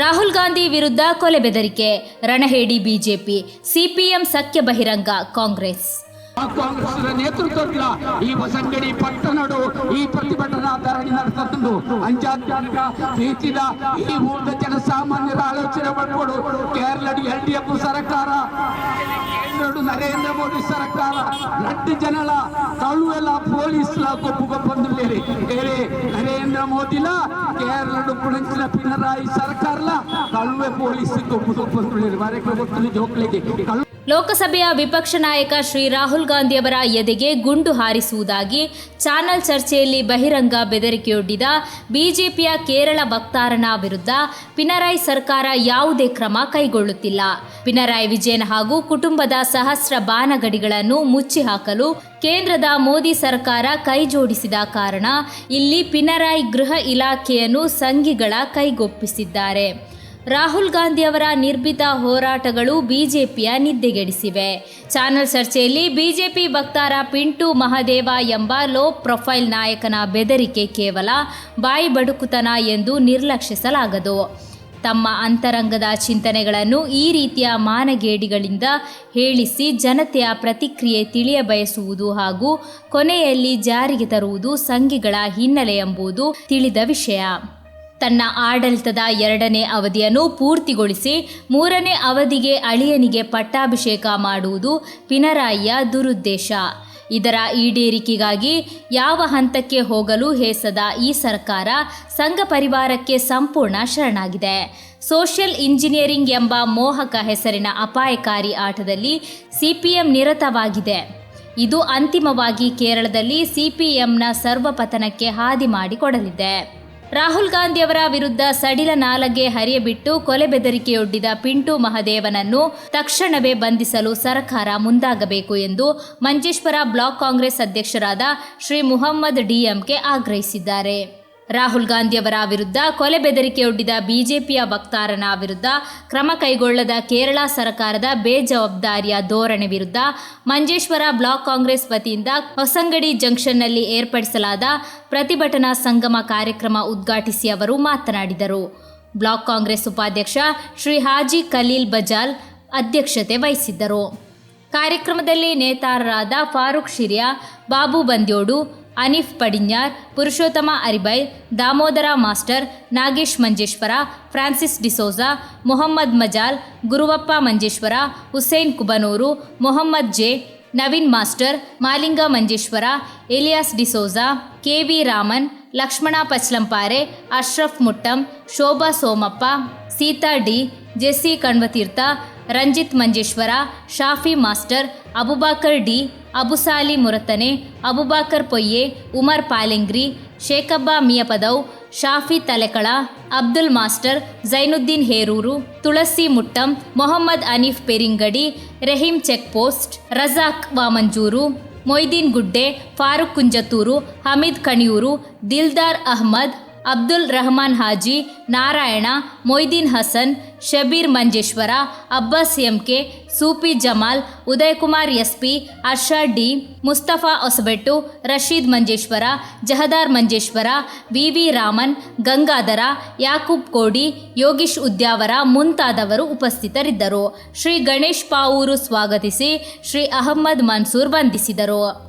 ರಾಹುಲ್ ಗಾಂಧಿ ವಿರುದ್ಧ ಕೊಲೆ ಬೆದರಿಕೆ. ರಣಹೇಡಿ ಬಿಜೆಪಿ, ಸಿಪಿಎಂ ಸಖ್ಯ ಬಹಿರಂಗ ಕಾಂಗ್ರೆಸ್. ಕಾಂಗ್ರೆಸ್ ನೇತೃತ್ವದ ಈ ಹೊಸಂಗಡಿ ಪಟ್ಟಣಡು ಈ ಪ್ರತಿಭಟನಾ ಧರಣಿ ನಡೆಸುತ್ತಂದು ಅಂಜಾತ್ಮಕ ಪ್ರೀತಿದ ಈ ಮೂಲದ ಜನಸಾಮಾನ್ಯರ ಆಲೋಚನೆ ಮಾಡಿಕೊಡು. ಕೇರಳದ ಎಲ್ ಡಿ ಎಫ್ ಸರ್ಕಾರ ಕೇಂದ್ರಡು ನರೇಂದ್ರ ಮೋದಿ ಸರ್ಕಾರ ಲಡ್ಡು ಜನಲ ಕಳುವೆಲ್ಲ ಪೊಲೀಸ್ಲ ಗೊಪ್ಪು ಗೊಪ್ಪಂದುಲೇರಿ ಬೇರೆ ನರೇಂದ್ರ ಮೋದಿಲ ಕೇರಳಡು ಪುಣಂಚಿನ ಪಿಣರಾಯಿ ಸರ್ಕಾರಲ ಕಳುವೆ ಪೊಲೀಸ್ ಗೊಪ್ಪು ಗೊಪ್ಪಂದುಲೇರಿ ವರೆಗೆ ಗೊತ್ತಿಲ್ಲ ಜೋಕ್ಲಿಗೆ ಕಳು ಲೋಕಸಭೆಯ ವಿಪಕ್ಷ ನಾಯಕ ಶ್ರೀ ರಾಹುಲ್ ಗಾಂಧಿಯವರ ಎದೆಗೆ ಗುಂಡು ಹಾರಿಸುವುದಾಗಿ ಚಾನಲ್ ಚರ್ಚೆಯಲ್ಲಿ ಬಹಿರಂಗ ಬೆದರಿಕೆಯೊಡ್ಡಿದ ಬಿಜೆಪಿಯ ಕೇರಳ ವಕ್ತಾರನ ವಿರುದ್ಧ ಪಿನರಾಯಿ ಸರ್ಕಾರ ಯಾವುದೇ ಕ್ರಮ ಕೈಗೊಳ್ಳುತ್ತಿಲ್ಲ. ಪಿನರಾಯಿ ವಿಜಯನ್ ಹಾಗೂ ಕುಟುಂಬದ ಸಹಸ್ರ ಬಾನಗಡಿಗಳನ್ನು ಮುಚ್ಚಿಹಾಕಲು ಕೇಂದ್ರದ ಮೋದಿ ಸರ್ಕಾರ ಕೈಜೋಡಿಸಿದ ಕಾರಣ ಇಲ್ಲಿ ಪಿನರಾಯಿ ಗೃಹ ಇಲಾಖೆಯನ್ನು ಸಂಘಿಗಳ ಕೈಗೊಪ್ಪಿಸಿದ್ದಾರೆ. ರಾಹುಲ್ ಗಾಂಧಿಯವರ ನಿರ್ಭೀತ ಹೋರಾಟಗಳು ಬಿಜೆಪಿಯ ನಿದ್ದೆಗೆಡಿಸಿವೆ. ಚಾನಲ್ ಚರ್ಚೆಯಲ್ಲಿ ಬಿಜೆಪಿ ವಕ್ತಾರ ಪಿಂಟು ಮಹದೇವ ಎಂಬ ಲೋ ಪ್ರೊಫೈಲ್ ನಾಯಕನ ಬೆದರಿಕೆ ಕೇವಲ ಬಾಯಿ ಬಡುಕುತನ ಎಂದು ನಿರ್ಲಕ್ಷಿಸಲಾಗದು. ತಮ್ಮ ಅಂತರಂಗದ ಚಿಂತನೆಗಳನ್ನು ಈ ರೀತಿಯ ಮಾನಗೇಡಿಗಳಿಂದ ಹೇಳಿಸಿ ಜನತೆಯ ಪ್ರತಿಕ್ರಿಯೆ ತಿಳಿಯಬಯಸುವುದು ಹಾಗೂ ಕೊನೆಯಲ್ಲಿ ಜಾರಿಗೆ ತರುವುದು ಸಂಘಿಗಳ ಹಿನ್ನೆಲೆ ಎಂಬುದು ತಿಳಿದ ವಿಷಯ. ತನ್ನ ಆಡಳಿತದ ಎರಡನೇ ಅವಧಿಯನ್ನು ಪೂರ್ತಿಗೊಳಿಸಿ ಮೂರನೇ ಅವಧಿಗೆ ಅಳಿಯನಿಗೆ ಪಟ್ಟಾಭಿಷೇಕ ಮಾಡುವುದು ಪಿನರಾಯಿಯ ದುರುದ್ದೇಶ. ಇದರ ಈಡೇರಿಕೆಗಾಗಿ ಯಾವ ಹಂತಕ್ಕೆ ಹೋಗಲು ಹೇಸದ ಈ ಸರ್ಕಾರ ಸಂಘ ಪರಿವಾರಕ್ಕೆ ಸಂಪೂರ್ಣ ಶರಣಾಗಿದೆ. ಸೋಷಿಯಲ್ ಇಂಜಿನಿಯರಿಂಗ್ ಎಂಬ ಮೋಹಕ ಹೆಸರಿನ ಅಪಾಯಕಾರಿ ಆಟದಲ್ಲಿ ಸಿಪಿಎಂ ನಿರತವಾಗಿದೆ. ಇದು ಅಂತಿಮವಾಗಿ ಕೇರಳದಲ್ಲಿ ಸಿಪಿಎಂನ ಸರ್ವಪತನಕ್ಕೆ ಹಾದಿ ಮಾಡಿಕೊಡಲಿದೆ. ರಾಹುಲ್ ಗಾಂಧಿಯವರ ವಿರುದ್ಧ ಸಡಿಲ ನಾಲಗೆ ಹರಿಯಬಿಟ್ಟು ಕೊಲೆ ಬೆದರಿಕೆಯೊಡ್ಡಿದ ಪಿಂಟು ಮಹದೇವನನ್ನು ತಕ್ಷಣವೇ ಬಂಧಿಸಲು ಸರ್ಕಾರ ಮುಂದಾಗಬೇಕು ಎಂದು ಮಂಜೇಶ್ವರ ಬ್ಲಾಕ್ ಕಾಂಗ್ರೆಸ್ ಅಧ್ಯಕ್ಷರಾದ ಶ್ರೀ ಮುಹಮ್ಮದ್ ಡಿಎಂಕೆ ಆಗ್ರಹಿಸಿದ್ದಾರೆ. ರಾಹುಲ್ ಗಾಂಧಿಯವರ ವಿರುದ್ಧ ಕೊಲೆ ಬೆದರಿಕೆಯೊಡ್ಡಿದ ಬಿಜೆಪಿಯ ವಕ್ತಾರನ ವಿರುದ್ಧ ಕ್ರಮ ಕೈಗೊಳ್ಳದ ಕೇರಳ ಸರ್ಕಾರದ ಬೇಜವಾಬ್ದಾರಿಯ ಧೋರಣೆ ವಿರುದ್ಧ ಮಂಜೇಶ್ವರ ಬ್ಲಾಕ್ ಕಾಂಗ್ರೆಸ್ ವತಿಯಿಂದ ಹೊಸಂಗಡಿ ಜಂಕ್ಷನ್ನಲ್ಲಿ ಏರ್ಪಡಿಸಲಾದ ಪ್ರತಿಭಟನಾ ಸಂಗಮ ಕಾರ್ಯಕ್ರಮ ಉದ್ಘಾಟಿಸಿ ಅವರು ಮಾತನಾಡಿದರು. ಬ್ಲಾಕ್ ಕಾಂಗ್ರೆಸ್ ಉಪಾಧ್ಯಕ್ಷ ಶ್ರೀ ಹಾಜಿ ಖಲೀಲ್ ಬಜಾಲ್ ಅಧ್ಯಕ್ಷತೆ ವಹಿಸಿದ್ದರು. ಕಾರ್ಯಕ್ರಮದಲ್ಲಿ ನೇತಾರರಾದ Farooq Shiriya, Babu Bandyodu Aneef Padinyar, Purushottama Aribai Damodara master, Nagesh Manjeshwar, Francis D'Souza, Mohammed Majal, Guruvappa Manjeshwar, Hussain Kubanur, Mohammed J, Naveen master, Malinga Manjeshwar, Elias D'Souza, K V Raman, Lakshmana Pachlampare, Ashraf Muttam, Shobha Somappa, Seetha D, Jessy Kanwatheertha Ranjith Manjeshwar, Shafi master, Abubakar D, Abusali Muratane, Abubakar Poyye, Umar Palengri, Shekhabba Miyapadav, Shafi Talekala, Abdul master, Zainuddin Heroor, Tulasi Muttam, Mohammed Aneef Peringadi, Rahim check post, Razak Vamanjoor, Moideen Gudde, Farooq Kunjathur Hameed Kaniyoor, Dildar Ahmed Abdul Rahman Haji, Narayana, Moideen Hasan, Shabeer Manjeshwar, Abbas MK, Soopi Jamal, Udayakumar SP, Arsha D, Mustafa Hosabettu, Rasheed Manjeshwar, Jahadar Manjeshwar V V Raman, Gangadhara, Yakub Kodi, Yogish Udyavar ಮುಂತಾದವರು ಉಪಸ್ಥಿತರಿದ್ದರು. ಶ್ರೀ ಗಣೇಶ್ ಪಾವೂರು ಸ್ವಾಗತಿಸಿ ಶ್ರೀ ಅಹಮ್ಮದ್ ಮನ್ಸೂರ್ ವಂದಿಸಿದರು.